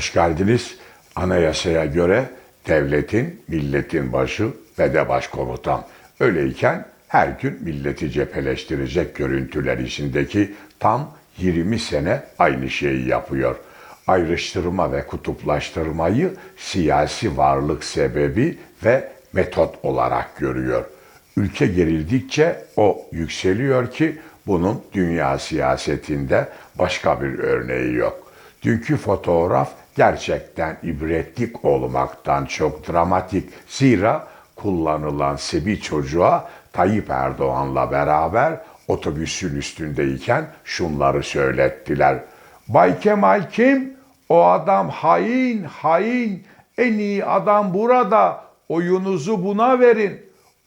Hoş geldiniz. Anayasaya göre devletin, milletin başı ve de başkomutan. Öyleyken her gün milleti cepheleştirecek görüntüler içindeki tam 20 sene aynı şeyi yapıyor. Ayrıştırma ve kutuplaştırmayı siyasi varlık sebebi ve metot olarak görüyor. Ülke gerildikçe o yükseliyor ki bunun dünya siyasetinde başka bir örneği yok. Dünkü fotoğraf gerçekten ibretlik olmaktan çok dramatik. Zira kullanılan sebi çocuğa Tayyip Erdoğan'la beraber otobüsün üstündeyken şunları söylettiler. Bay Kemal kim? O adam hain, hain. En iyi adam burada. Oyunuzu buna verin.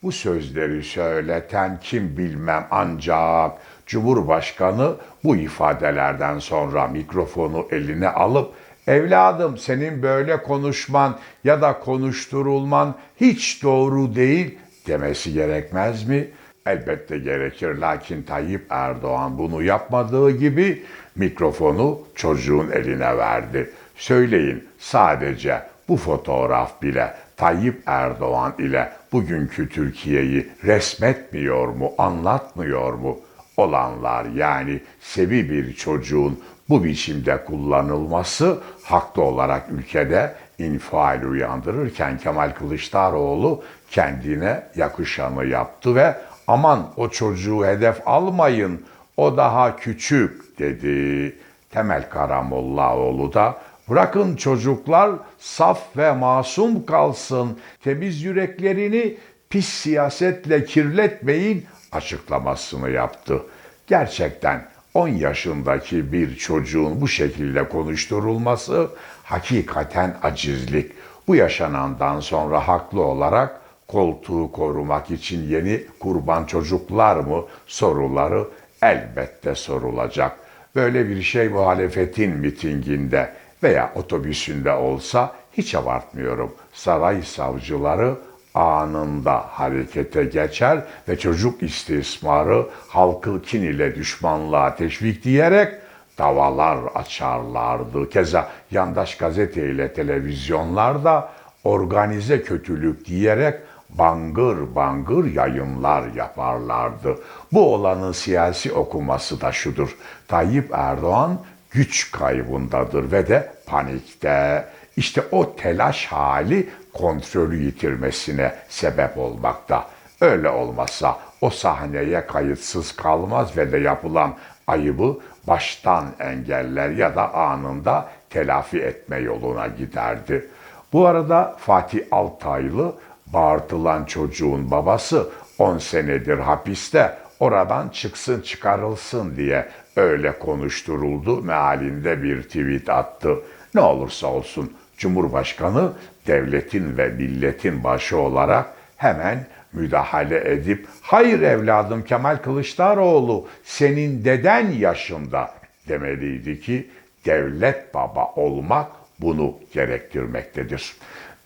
Bu sözleri söyleten kim bilmem ancak Cumhurbaşkanı bu ifadelerden sonra mikrofonu eline alıp evladım senin böyle konuşman ya da konuşturulman hiç doğru değil demesi gerekmez mi? Elbette gerekir lakin Tayyip Erdoğan bunu yapmadığı gibi mikrofonu çocuğun eline verdi. Söyleyin sadece bu fotoğraf bile Tayyip Erdoğan ile bugünkü Türkiye'yi resmetmiyor mu, anlatmıyor mu? Olanlar yani sevi bir çocuğun bu biçimde kullanılması haklı olarak ülkede infial uyandırırken Kemal Kılıçdaroğlu kendine yakışanı yaptı ve aman o çocuğu hedef almayın o daha küçük dedi. Temel Karamollaoğlu da bırakın çocuklar saf ve masum kalsın temiz yüreklerini pis siyasetle kirletmeyin açıklamasını yaptı. Gerçekten 10 yaşındaki bir çocuğun bu şekilde konuşturulması hakikaten acizlik. Bu yaşanandan sonra haklı olarak koltuğu korumak için yeni kurban çocuklar mı soruları elbette sorulacak. Böyle bir şey muhalefetin mitinginde veya otobüsünde olsa hiç abartmıyorum. Saray savcıları anında harekete geçer ve çocuk istismarı halkı kin ile düşmanlığa teşvik diyerek davalar açarlardı. Keza yandaş gazete ile televizyonlar da organize kötülük diyerek bangır bangır yayınlar yaparlardı. Bu olanın siyasi okuması da şudur. Tayyip Erdoğan güç kaybındadır ve de panikte. İşte o telaş hali kontrolü yitirmesine sebep olmakta. Öyle olmasa o sahneye kayıtsız kalmaz ve de yapılan ayıbı baştan engeller ya da anında telafi etme yoluna giderdi. Bu arada Fatih Altaylı bağırtılan çocuğun babası 10 senedir hapiste oradan çıksın çıkarılsın diye öyle konuşturuldu mealinde bir tweet attı. Ne olursa olsun Cumhurbaşkanı devletin ve milletin başı olarak hemen müdahale edip hayır evladım Kemal Kılıçdaroğlu senin deden yaşında demeliydi ki devlet baba olmak bunu gerektirmektedir.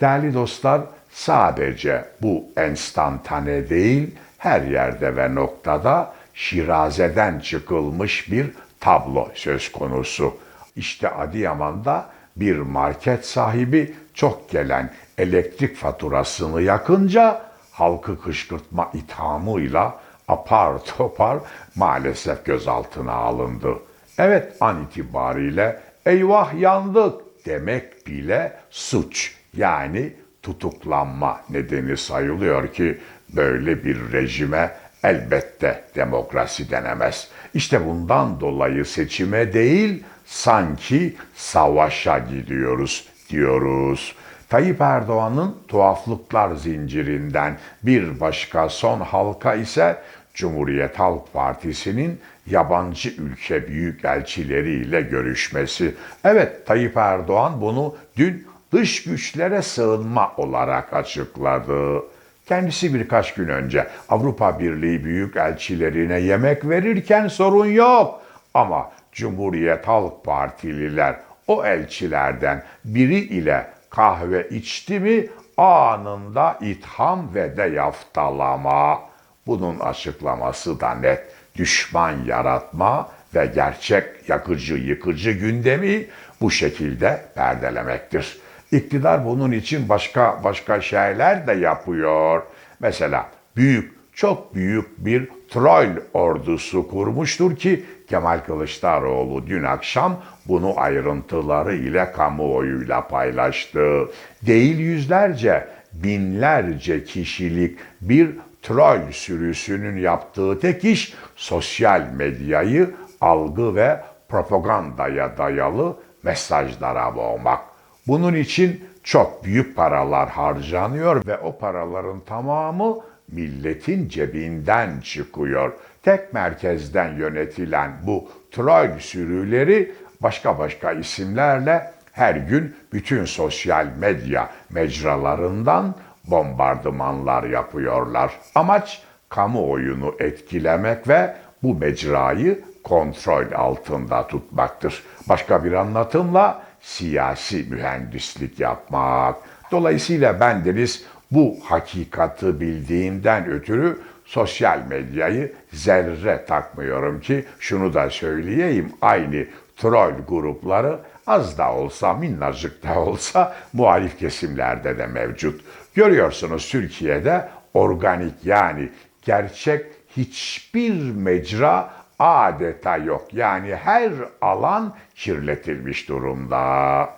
Değerli dostlar sadece bu enstantane değil her yerde ve noktada şirazeden çıkılmış bir tablo söz konusu. İşte Adıyaman'da bir market sahibi çok gelen elektrik faturasını yakınca halkı kışkırtma ithamıyla apar topar maalesef gözaltına alındı. Evet an itibariyle eyvah yandık demek bile suç yani tutuklanma nedeni sayılıyor ki böyle bir rejime elbette demokrasi denemez. İşte bundan dolayı seçime değil sanki savaşa gidiyoruz diyoruz. Tayyip Erdoğan'ın tuhaflıklar zincirinden bir başka son halka ise Cumhuriyet Halk Partisi'nin yabancı ülke büyükelçileriyle görüşmesi. Evet Tayyip Erdoğan bunu dün dış güçlere sığınma olarak açıkladı. Kendisi birkaç gün önce Avrupa Birliği büyükelçilerine yemek verirken sorun yok. Ama Cumhuriyet Halk Partililer o elçilerden biri ile kahve içti mi anında itham ve de yaftalama. Bunun açıklaması da net. Düşman yaratma ve gerçek yakıcı yıkıcı gündemi bu şekilde perdelemektir. İktidar bunun için başka başka şeyler de yapıyor. Mesela büyük, çok büyük bir troll ordusu kurmuştur ki Kemal Kılıçdaroğlu dün akşam bunu ayrıntıları ile kamuoyuyla paylaştı. Değil yüzlerce, binlerce kişilik bir troll sürüsünün yaptığı tek iş sosyal medyayı algı ve propagandaya dayalı mesajlara boğmak. Bunun için çok büyük paralar harcanıyor ve o paraların tamamı milletin cebinden çıkıyor. Tek merkezden yönetilen bu troll sürüleri başka başka isimlerle her gün bütün sosyal medya mecralarından bombardımanlar yapıyorlar. Amaç kamuoyunu etkilemek ve bu mecrayı kontrol altında tutmaktır. Başka bir anlatımla siyasi mühendislik yapmak. Dolayısıyla bendeniz bu hakikati bildiğimden ötürü sosyal medyayı zerre takmıyorum ki şunu da söyleyeyim aynı troll grupları az da olsa minnacık da olsa muhalif kesimlerde de mevcut. Görüyorsunuz Türkiye'de organik yani gerçek hiçbir mecra adeta yok. Yani her alan kirletilmiş durumda.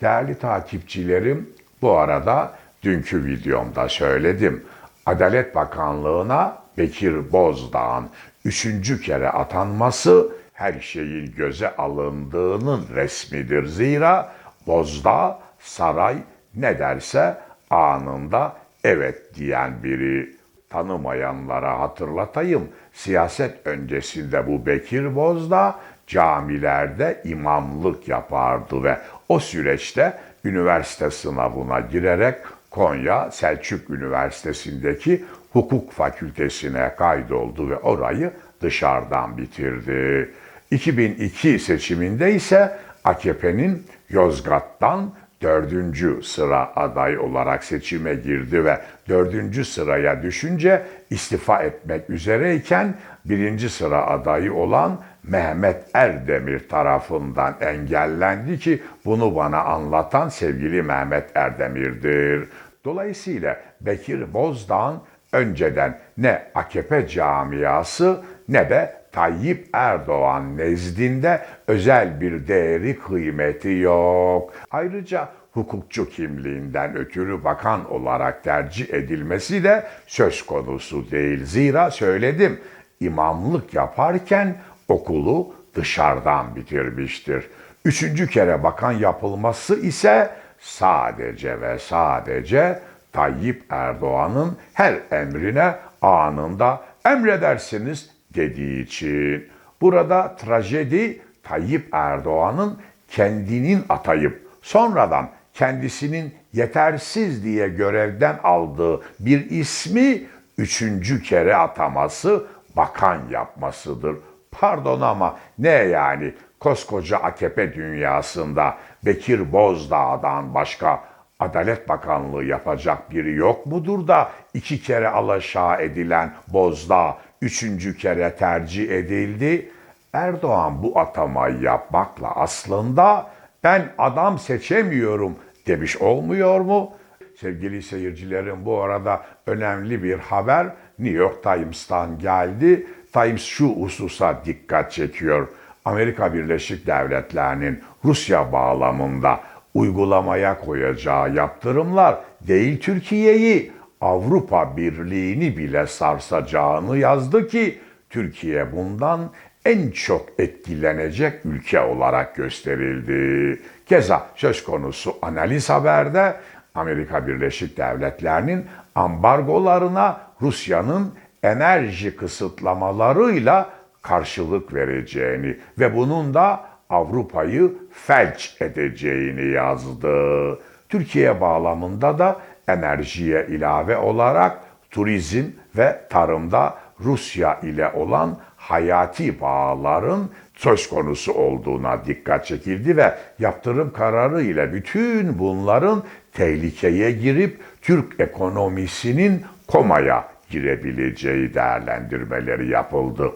Değerli takipçilerim bu arada dünkü videomda söyledim. Adalet Bakanlığı'na Bekir Bozdağ'ın üçüncü kere atanması her şeyin göze alındığının resmidir. Zira Bozdağ saray ne derse anında evet diyen biri. Tanımayanlara hatırlatayım. Siyaset öncesinde bu Bekir Bozdağ camilerde imamlık yapardı ve o süreçte üniversite sınavına girerek Konya Selçuk Üniversitesi'ndeki hukuk fakültesine kaydoldu ve orayı dışarıdan bitirdi. 2002 seçiminde ise AKP'nin Yozgat'tan dördüncü sıra aday olarak seçime girdi ve dördüncü sıraya düşünce istifa etmek üzereyken birinci sıra adayı olan Mehmet Erdemir tarafından engellendi ki bunu bana anlatan sevgili Mehmet Erdemir'dir. Dolayısıyla Bekir Bozdağ'ın önceden ne AKP camiası ne de Tayyip Erdoğan nezdinde özel bir değeri kıymeti yok. Ayrıca hukukçu kimliğinden ötürü bakan olarak tercih edilmesi de söz konusu değil. Zira söyledim imamlık yaparken okulu dışarıdan bitirmiştir. Üçüncü kere bakan yapılması ise sadece ve sadece Tayyip Erdoğan'ın her emrine anında emredersiniz dediği için. Burada trajedi Tayyip Erdoğan'ın kendinin atayıp sonradan kendisinin yetersiz diye görevden aldığı bir ismi üçüncü kere ataması, bakan yapmasıdır. Pardon ama ne yani koskoca AKP dünyasında Bekir Bozdağ'dan başka Adalet Bakanlığı yapacak biri yok mudur da iki kere alaşağı edilen Bozdağ üçüncü kere tercih edildi? Erdoğan bu atamayı yapmakla aslında ben adam seçemiyorum demiş olmuyor mu? Sevgili seyircilerim bu arada önemli bir haber New York Times'tan geldi. Times şu hususa dikkat çekiyor. Amerika Birleşik Devletleri'nin Rusya bağlamında uygulamaya koyacağı yaptırımlar değil Türkiye'yi Avrupa Birliği'ni bile sarsacağını yazdı ki Türkiye bundan en çok etkilenecek ülke olarak gösterildi. Keza söz konusu analiz haberde Amerika Birleşik Devletleri'nin ambargolarına Rusya'nın enerji kısıtlamalarıyla karşılık vereceğini ve bunun da Avrupa'yı felç edeceğini yazdı. Türkiye bağlamında da enerjiye ilave olarak turizm ve tarımda Rusya ile olan hayati bağların söz konusu olduğuna dikkat çekildi ve yaptırım kararı ile bütün bunların tehlikeye girip Türk ekonomisinin komaya girebileceği değerlendirmeleri yapıldı.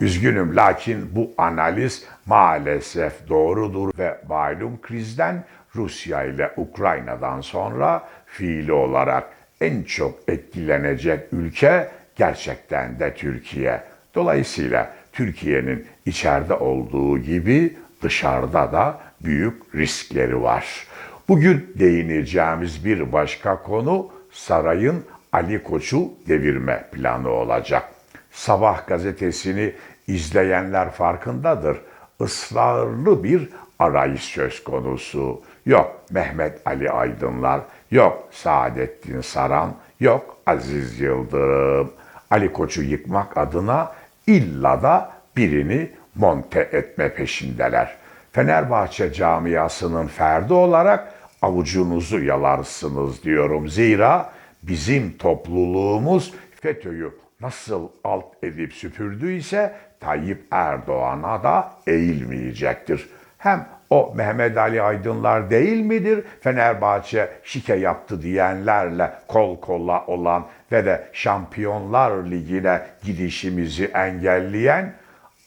Üzgünüm lakin bu analiz maalesef doğrudur ve malum krizden Rusya ile Ukrayna'dan sonra fiili olarak en çok etkilenecek ülke gerçekten de Türkiye. Dolayısıyla Türkiye'nin içeride olduğu gibi dışarıda da büyük riskleri var. Bugün değineceğimiz bir başka konu sarayın Ali Koç'u devirme planı olacak. Sabah gazetesini izleyenler farkındadır. Israrlı bir arayış söz konusu. Yok Mehmet Ali Aydınlar, yok Saadettin Saran, yok Aziz Yıldırım. Ali Koç'u yıkmak adına illa da birini monte etme peşindeler. Fenerbahçe camiasının ferdi olarak avucunuzu yalarsınız diyorum. Zira bizim topluluğumuz FETÖ'yü nasıl alt edip süpürdüyse Tayyip Erdoğan'a da eğilmeyecektir. Hem o Mehmet Ali Aydınlar değil midir? Fenerbahçe şike yaptı diyenlerle kol kola olan ve de Şampiyonlar Ligi'ne gidişimizi engelleyen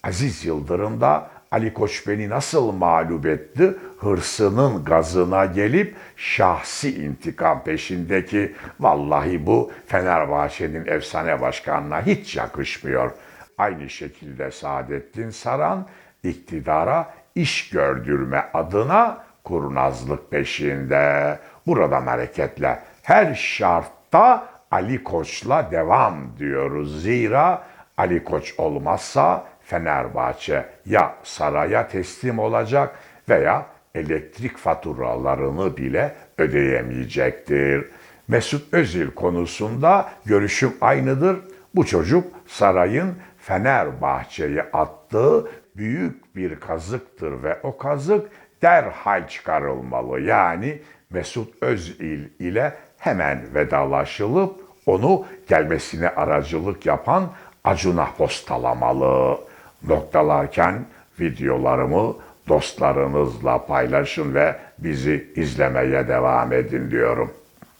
Aziz Yıldırım da Ali Koç beni nasıl mağlup etti? Hırsının gazına gelip şahsi intikam peşindeki vallahi bu Fenerbahçe'nin efsane başkanına hiç yakışmıyor. Aynı şekilde Saadettin Saran iktidara iş gördürme adına kurnazlık peşinde. Buradan hareketle her şartta Ali Koç'la devam diyoruz. Zira Ali Koç olmazsa Fenerbahçe ya saraya teslim olacak veya elektrik faturalarını bile ödeyemeyecektir. Mesut Özil konusunda görüşüm aynıdır. Bu çocuk sarayın Fenerbahçe'ye attığı büyük bir kazıktır ve o kazık derhal çıkarılmalı. Yani Mesut Özil ile hemen vedalaşılıp onu gelmesine aracılık yapan Acun'a postalamalı. Noktalarken videolarımı dostlarınızla paylaşın ve bizi izlemeye devam edin diyorum.